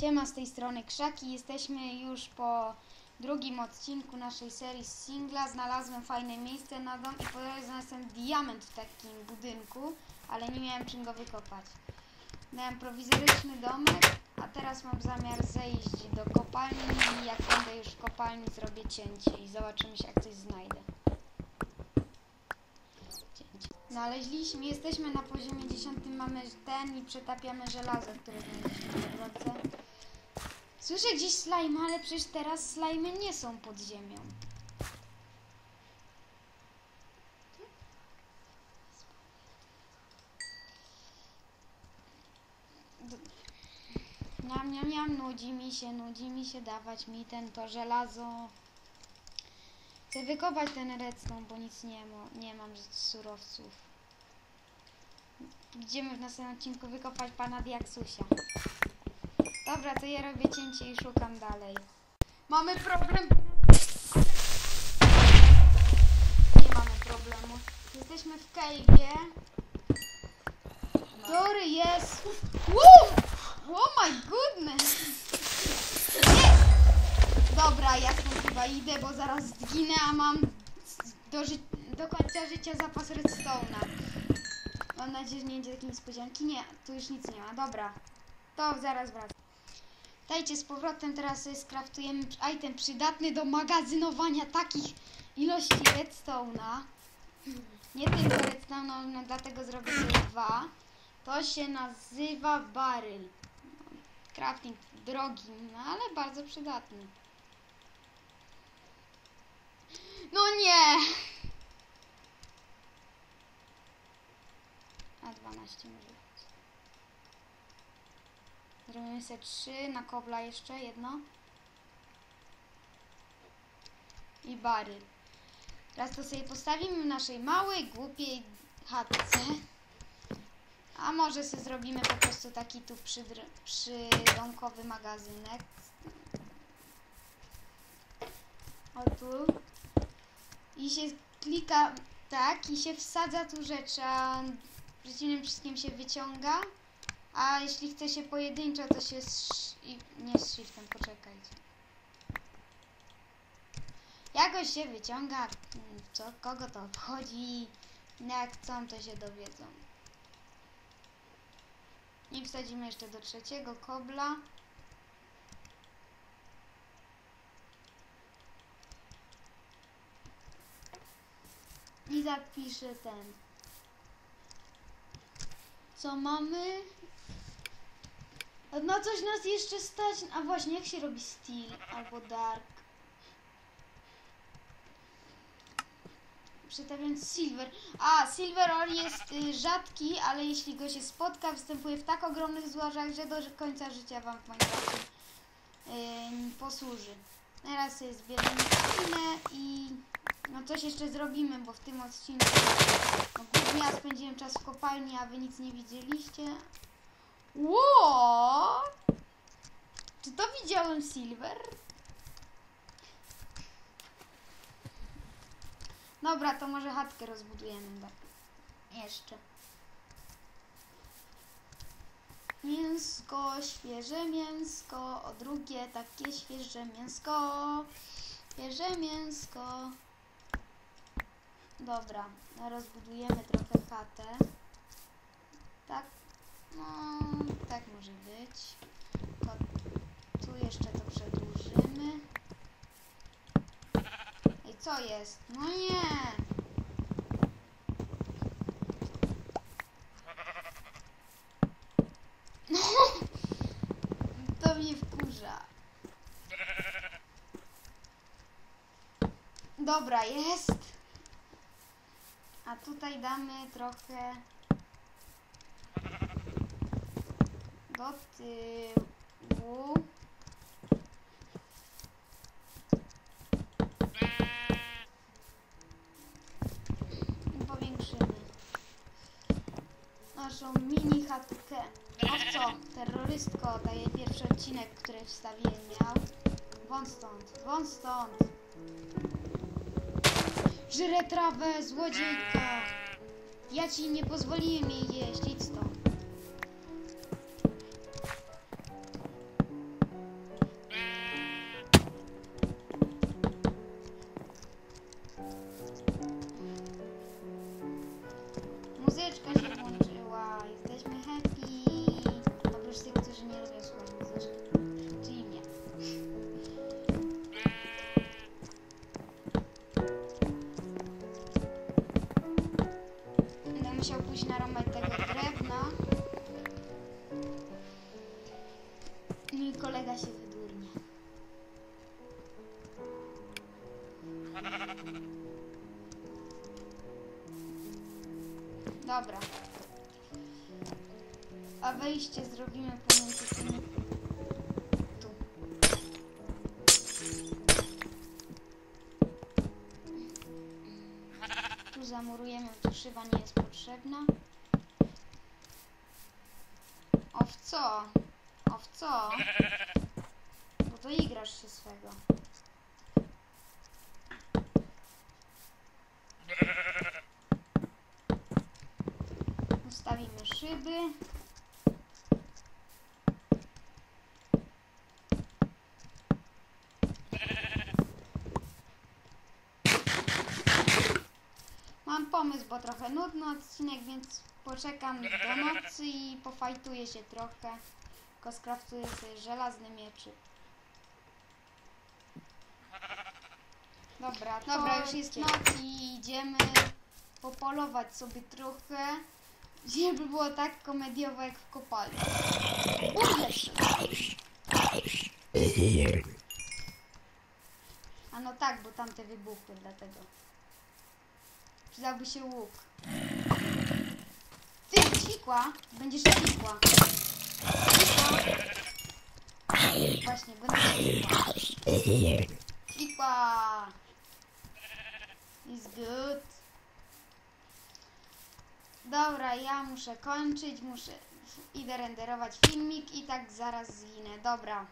Siema z tej strony Krzaki. Jesteśmy już po drugim odcinku naszej serii singla. Znalazłem fajne miejsce na dom i znalazłem diament w takim budynku, ale nie miałem czym go wykopać. Miałem prowizoryczny domek, a teraz mam zamiar zejść do kopalni i jak będę już w kopalni zrobię cięcie i zobaczymy się jak coś znajdę. Cięcie. Znaleźliśmy, jesteśmy na poziomie 10, mamy ten i przetapiamy żelazo, które znaleźliśmy na drodze. Słyszę gdzieś slime, ale przecież teraz slimy nie są pod ziemią. Niam, niam, niam, nudzi mi się, nudzi mi się dawać mi ten to żelazo. Chcę wykopać ten redstone, bo nic nie, mo, nie mam surowców. Idziemy w następnym odcinku wykopać pana Diaksusia. Dobra, to ja robię cięcie i szukam dalej. Mamy problem. Nie mamy problemu. Jesteśmy w cave'ie. Który jest... Wow! Oh my goodness! Nie! Dobra, ja stąd chyba idę, bo zaraz zginę, a mam do, ży- do końca życia zapas redstone'a. Mam nadzieję, że nie będzie takiej niespodzianki. Nie, tu już nic nie ma. Dobra, to zaraz wracam. Dajcie z powrotem, teraz sobie skraftujemy item przydatny do magazynowania takich ilości redstone'a. Nie tylko redstone'a, no, dlatego zrobię sobie dwa. To się nazywa baryl. Crafting drogi, no ale bardzo przydatny. No nie! A 12 może. Zrobimy sobie trzy, na kobla jeszcze jedno. I bary. Teraz to sobie postawimy w naszej małej, głupiej chatce. A może sobie zrobimy po prostu taki tu przydomkowy magazynek. O tu. I się klika tak i się wsadza tu rzeczy, a przeciwnym wszystkim się wyciąga. A jeśli chce się pojedynczo, to się z nie z shiftem, poczekajcie. Jakoś się wyciąga, mm, co, kogo to obchodzi, jak chcą, to się dowiedzą. I wsadzimy jeszcze do trzeciego kobla. I zapiszę ten. Co mamy? Na coś nas jeszcze stać. A właśnie, jak się robi steel albo dark? Przetawiając silver. A, silver ore jest y, rzadki, ale jeśli go się spotka, występuje w tak ogromnych złożach, że do końca życia wam w Minecrafcie ym, posłuży. Teraz sobie zbierzemy inne i no coś jeszcze zrobimy, bo w tym odcinku no, głównie ja spędziłem czas w kopalni, a wy nic nie widzieliście. Ło! Czy to widziałem Silver? Dobra, to może chatkę rozbudujemy. Tak. Jeszcze. Mięsko, świeże mięsko, o drugie takie świeże mięsko, świeże mięsko. Dobra, rozbudujemy trochę chatę. Tak, no, tak może być. Tylko tu jeszcze to przedłużymy. Ej, co jest? No nie! No! To mnie wkurza. Dobra, jest. A tutaj damy trochę do tyłu. I powiększymy naszą mini chatkę. Co? Terrorystko, daje pierwszy odcinek, który wstawiłem miał. Wąt stąd, wąt stąd. Żre trawę, złodziejka. Ja ci nie pozwoliłem jej jeść, idź stąd. Się wydurnie. Dobra. A wejście zrobimy pomiędzy tymi... Tu. Tu zamurujemy, tu szyba nie jest potrzebna. O w co? O w co? Bo to igrasz się swego. Ustawimy szyby. Mam pomysł, bo trochę nudny odcinek, więc poczekam do nocy i pofajtuję się trochę. Tylko skraftuję sobie żelazny mieczyk. Dobra, Dobra, już jest noc i idziemy popolować sobie trochę, żeby było tak komediowo jak w kopalni. A no tak, bo tamte wybuchły, dlatego. Przydałby się łuk. Ty, cikła! Będziesz. Cikła. Właśnie, będę cikła. Good. Dobra, ja muszę kończyć, muszę... Idę renderować filmik i tak zaraz zginę. Dobra.